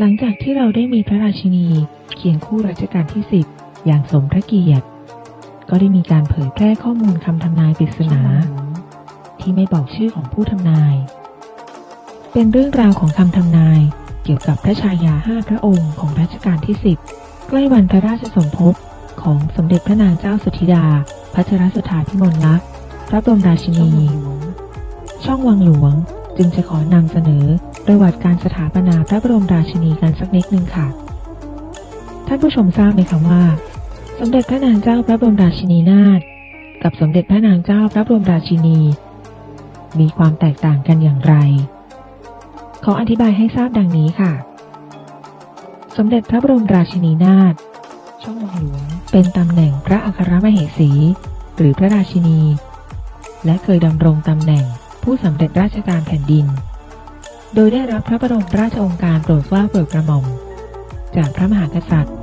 หลังจากที่เราได้มีพระราชินีเคียงคู่รัชกาลที่ 10 อย่างสมพระเกียรติ ก็ได้มีการเผยแพร่ข้อมูลคำทำนายปริศนา ที่ไม่บอกชื่อของผู้ทำนาย เป็นเรื่องราวของคำทำนายเกี่ยวกับพระชายาห้าพระองค์ของรัชกาลที่ 10 ใกล้วันพระราชสมภพของสมเด็จพระนางเจ้าสุธิดา พัชรสุธาพิมลลักษณ์พระบรมราชินี ช่องวังหลวงจึงจะขอนำเสนอ ประวัติการสถาปนาพระบรมราชินีกันสักนิดหนึ่งค่ะ ท่านผู้ชมทราบไหมคะว่า สมเด็จพระนางเจ้าพระบรมราชินีนาถกับสมเด็จพระนางเจ้าพระบรมราชินี มีความแตกต่างกันอย่างไร ขออธิบายให้ทราบดังนี้ค่ะ สมเด็จพระบรมราชินีนาถช่องวังหลวงเป็นตำแหน่งพระอัครมเหสี หรือพระราชินี และเคยดำรงตำแหน่งผู้สำเร็จราชการแผ่นดิน โดยได้รับพระบรมราชองค์การโปรดเกล้าโปรดกระหม่อมจากพระมหากษัตริย์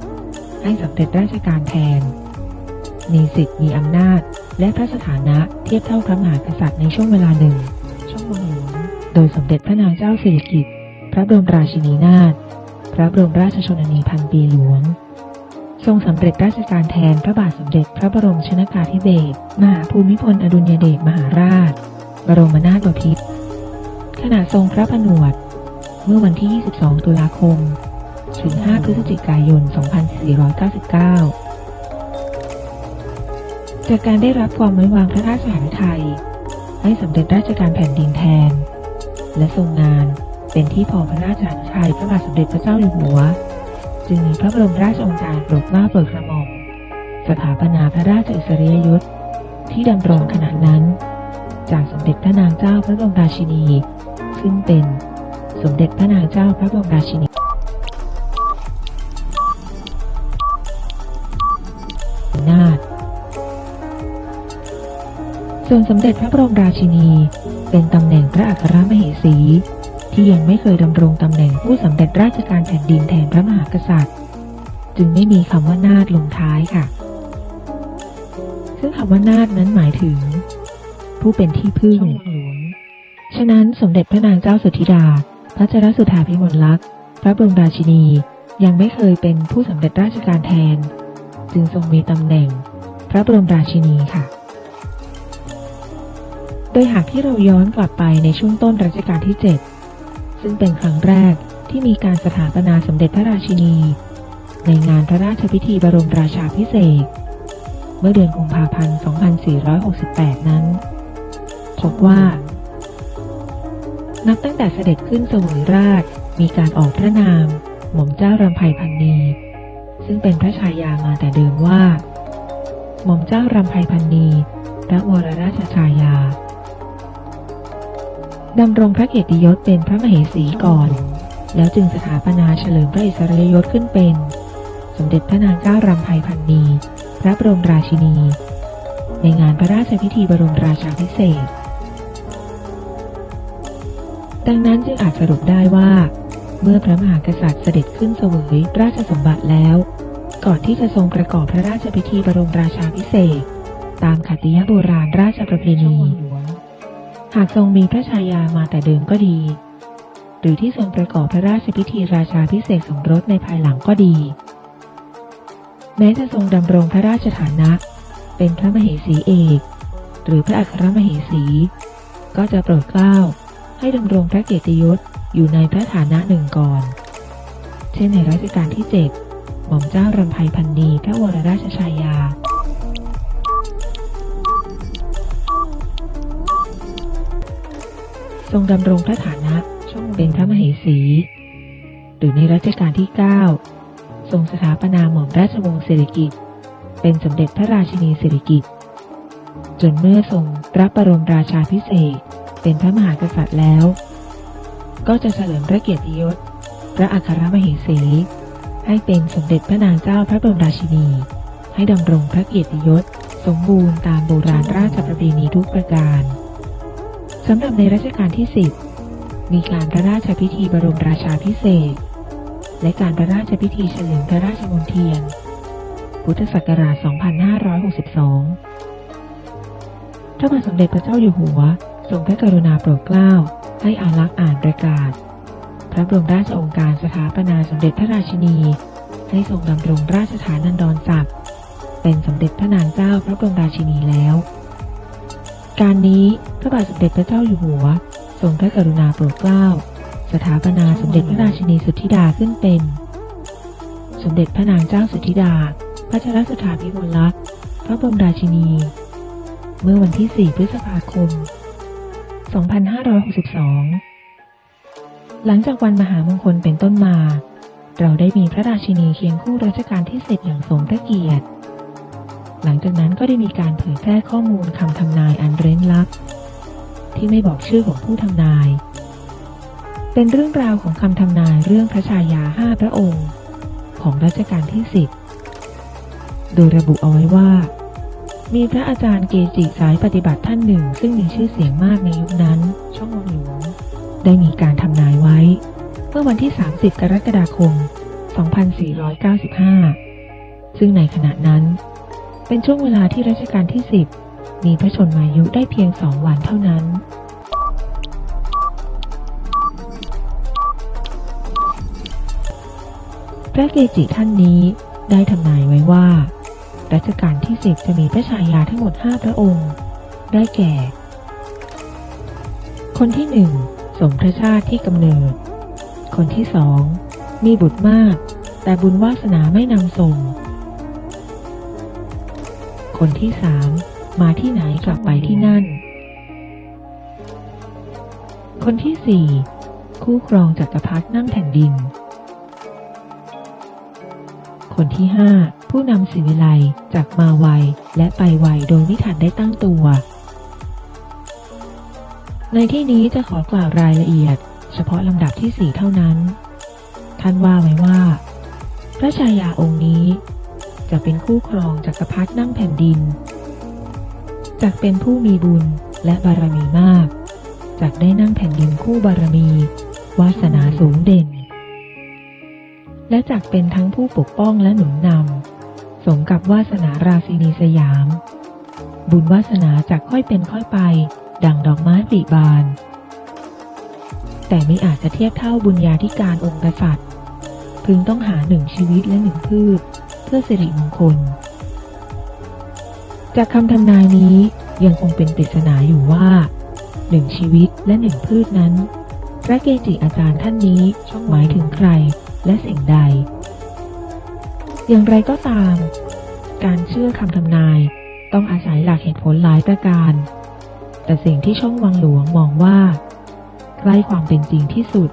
ให้สำเร็จราชการแทน มีสิทธิ์มีอำนาจ และพระสถานะเทียบเท่าพระมหากษัตริย์ในช่วงเวลาหนึ่ง ช่วงวงหลวงโดยสมเด็จพระนางเจ้าสิริกิติ์พระบรมราชินีนาถพระบรมราชชนนีพันปีหลวง ทรงสำเร็จราชการแทนพระบาทสมเด็จพระบรมชนากาธิเบศรมหาภูมิพลอดุลยเดชมหาราช บรมนาถบพิตร ขณะทรงพระผนวด เมื่อวันที่ 22 ตุลาคม ถึง 5 พฤศจิกายน 2499 จากการได้รับความไว้วางพระราชหฤทัยให้สำเร็จราชการแผ่นดินแทน และทรงงานเป็นที่พอพระราชหฤทัยพระบาทสมเด็จพระเจ้าอยู่หัว จึงมีพระบรมราชโองการโปรดเกล้าโปรดกระหม่อมสถาปนาพระราชอิสริยยศที่ดำรงขณะนั้น จากสมเด็จพระนางเจ้าพระบรมราชินีึ่งเป็น สมเด็จพระนางเจ้าพระบรมราชินีนาถส่วนสมเด็จพระบรมราชินี เป็นตำแหน่งพระอัครมเหสี ที่ยังไม่เคยดำรงตำแหน่งผู้สำเร็จราชการแผ่นดินแทนพระมหากษัตริย์ จึงไม่มีคำว่านาถลงท้ายค่ะ ซึ่งคำว่านาถนั้นหมายถึง ผู้เป็นที่พึ่ง ฉะนั้นสมเด็จพระนางเจ้าสุธิดาพัชรสุธาพิมลลักษณ์พระบรมราชินียังไม่เคยเป็นผู้สำเร็จราชการแทน จึงทรงมีตำแหน่ง พระบรมราชินีค่ะ โดยหากที่เราย้อนกลับไปในช่วงต้นรัชกาลที่ 7 ซึ่งเป็นครั้งแรกที่มีการสถาปนาสมเด็จพระราชินี ในงานพระราชพิธีบรมราชาพิเศษเมื่อเดือนกุมภาพันธ์ 2468 นั้น พบว่า นับตั้งแต่เสด็จขึ้นสวยราช มีการออกพระนาม หม่อมเจ้ารำไพพันนีซึ่งเป็นพระชายามาแต่เดิมว่า หม่อมเจ้ารำไพพันนีพระวรราชชายาดำรงพระเกียรติยศเป็นพระมเหสีก่อน แล้วจึงสถาปนาเฉลิมพระอิสริยยศขึ้นเป็น สมเด็จพระนางเจ้ารำไพพันนีพระบรมราชินี ในงานพระราชพิธีบรมราชาพิเศษก ดังนั้นจึงอาจสรุปได้ว่า เมื่อพระมหากษัตริย์เสด็จขึ้นเสวยราชสมบัติแล้ว ก่อนที่จะทรงประกอบพระราชพิธีบรมราชาพิเศษ ตามขัตติยโบราณราชประเพณี หากทรงมีพระชายามาแต่เดิมก็ดี หรือที่ทรงประกอบพระราชพิธีราชาพิเศษสมรสในภายหลังก็ดี แม้จะทรงดำรงพระราชฐานะ เป็นพระมเหสีเอก หรือพระอัครมเหสี ก็จะโปรดเกล้า ให้ดำรงพระเกียรติยศอยู่ในพระฐานะหนึ่งก่อน เช่นในรัชกาลที่7หม่อมเจ้ารำไพพันนีพระวรราชชายา ทรงดำรงพระฐานะช่องเป็นพระมเหสี หรือในรัชกาลที่ 9 ทรงสถาปนาหม่อมราชวงศ์สิริกิติ์เป็นสมเด็จพระราชินีสิริกิติ์จนเมื่อทรงรับบรมราชาพิเศษ เป็นพระมหากษัตริย์แล้ว ก็จะเฉลิมพระเกียรติยศ พระอัครมเหสี ให้เป็นสมเด็จพระนางเจ้าพระบรมราชินี ให้ดำรงพระเกียรติยศ สมบูรณ์ตามโบราณราชประเพณีทุกประการสำหรับในรัชกาลที่ 10 มีการพระราชพิธีบรมราชาพิเศษ และการพระราชพิธีเฉลิมพระราชมนเทียน พุทธศักราช 2562 พระบาทสมเด็จพระเจ้าอยู่หัว ทรงพระกรุณาโปรดเกล้าให้อารักษ์อ่านประกาศ พระบรมราชองค์การสถาปนาสมเด็จพระราชินี ให้ทรงดำรงราชฐานันดรศักดิ์เป็นสมเด็จพระนางเจ้าพระบรมราชินีแล้ว การนี้พระบาทสมเด็จพระเจ้าอยู่หัว ทรงพระกรุณาโปรดเกล้า สถาปนาสมเด็จพระราชินีสุทธิดาขึ้นเป็น สมเด็จพระนางเจ้าสุทธิดา พระชรสถาพิมลลักษณ์พระบรมราชินี เมื่อวันที่ 4 พฤษภาคม 2562 หลังจากวันมหามงคลเป็นต้นมา เราได้มีพระราชินีเคียงคู่รัชกาลที่สิบอย่างสมพระเกียรติ หลังจากนั้นก็ได้มีการเผยแพร่ข้อมูลคำทำนายอันเร้นลับ ที่ไม่บอกชื่อของผู้ทำนาย เป็นเรื่องราวของคำทำนายเรื่องพระชายาห้าพระองค์ ของรัชกาลที่สิบโดยระบุเอาไว้ว่า มีพระอาจารย์เกจิสายปฏิบัติท่านหนึ่ง ซึ่งมีชื่อเสียงมากในยุคนั้น ช่องวังหลวง ได้มีการทำนายไว้ เมื่อวันที่ 30 กรกฎาคม 2495 ซึ่งในขณะนั้น เป็นช่วงเวลาที่รัชกาลที่ 10 มีพระชนมายุได้เพียงสองวันเท่านั้นพระเกจิท่านนี้ได้ทำนายไว้ว่า รัชกาลที่ 10 จะมีพระชายาทั้งหมด 5 พระองค์ ได้แก่ คนที่หนึ่งสมพระชาติที่กำเนิด คนที่สองมีบุตรมาก แต่บุญวาสนาไม่นำส่ง คนที่สามมาที่ไหนกลับไปที่นั่น คนที่สี่คู่ครองจักรพรรดินั่งแผ่นดิน คนที่ห้า ผู้นำสิวิไลจากมาไวและไปไวโดยไม่ทันได้ตั้งตัว ในที่นี้จะขอกล่าวรายละเอียด เฉพาะลำดับที่สี่เท่านั้น ท่านว่าไว้ว่า พระชายาองค์นี้ จะเป็นคู่ครองจักรพรรดินั่งแผ่นดินจากเป็นผู้มีบุญและบารมีมากจากได้นั่งแผ่นดินคู่บารมี วาสนาสูงเด่น และจากเป็นทั้งผู้ปกป้องและหนุนนำ สมกับวาสนาราศีนีสยาม บุญวาสนาจากค่อยเป็นค่อยไป ดังดอกไม้ปลีบาน แต่ไม่อาจจะเทียบเท่าบุญญาธิการองค์กษัตริย์ พึงต้องหาหนึ่งชีวิตและหนึ่งพืช เพื่อสิริมงคล จากคำทำนายนี้ยังคงเป็นปริศนาอยู่ว่าหนึ่งชีวิตและหนึ่งพืชนั้น พระเกจิอาจารย์ท่านนี้หมายถึงใครและสิ่งใด อย่างไรก็ตาม การเชื่อคำทำนายต้องอาศัยหลักเหตุผลหลายประการ แต่สิ่งที่ช่องวังหลวงมองว่าใกล้ความเป็นจริงที่สุด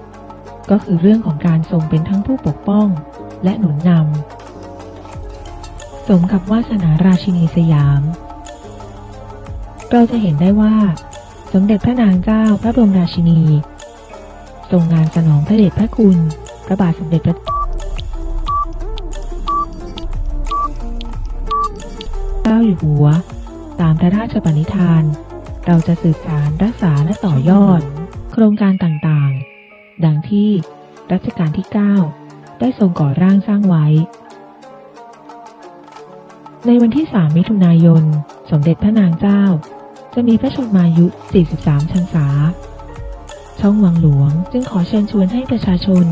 ก็คือเรื่องของการทรงเป็นทั้งผู้ปกป้องและหนุนนำสมกับวาสนาราชินีสยาม เราจะเห็นได้ว่า สมเด็จพระนางเจ้าพระบรมราชินี ทรงงานสนองพระเดชพระคุณ พระบาทสมเด็จพระ จ้าอยู่หัว ตามพระราชปณิธาน เราจะสืบสารรักษาและต่อยอด โครงการต่างๆ ดังที่รัชกาลที่ 9 ได้ทรงก่อร่างสร้างไว้ ในวันที่ 3 มิถุนายน สมเด็จพระนางเจ้า จะมีพระชนมายุ 43 ชันษา ช่องวังหลวงจึงขอเชิญชวนให้ประชาชน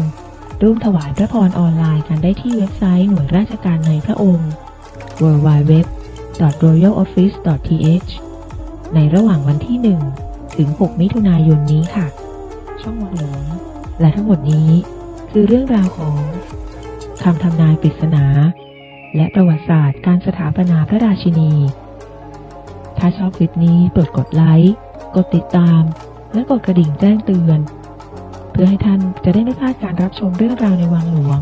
ร่วมถวายพระพรออนไลน์กันได้ที่เว็บไซต์หน่วยราชการในพระองค์ w w w www.royaloffice.th ในระหว่างวันที่ 1 ถึง 6 มิถุนายนนี้ค่ะ ช่องวังหลวงและทั้งหมดนี้คือเรื่องราวของคำทำนายปริศนา และประวัติศาสตร์การสถาปนาพระราชินี ถ้าชอบคลิปนี้โปรดกดไลค์กดติดตาม และกดกระดิ่งแจ้งเตือน เพื่อให้ท่านจะได้ไม่พลาดการรับชมเรื่องราวในวังหลวง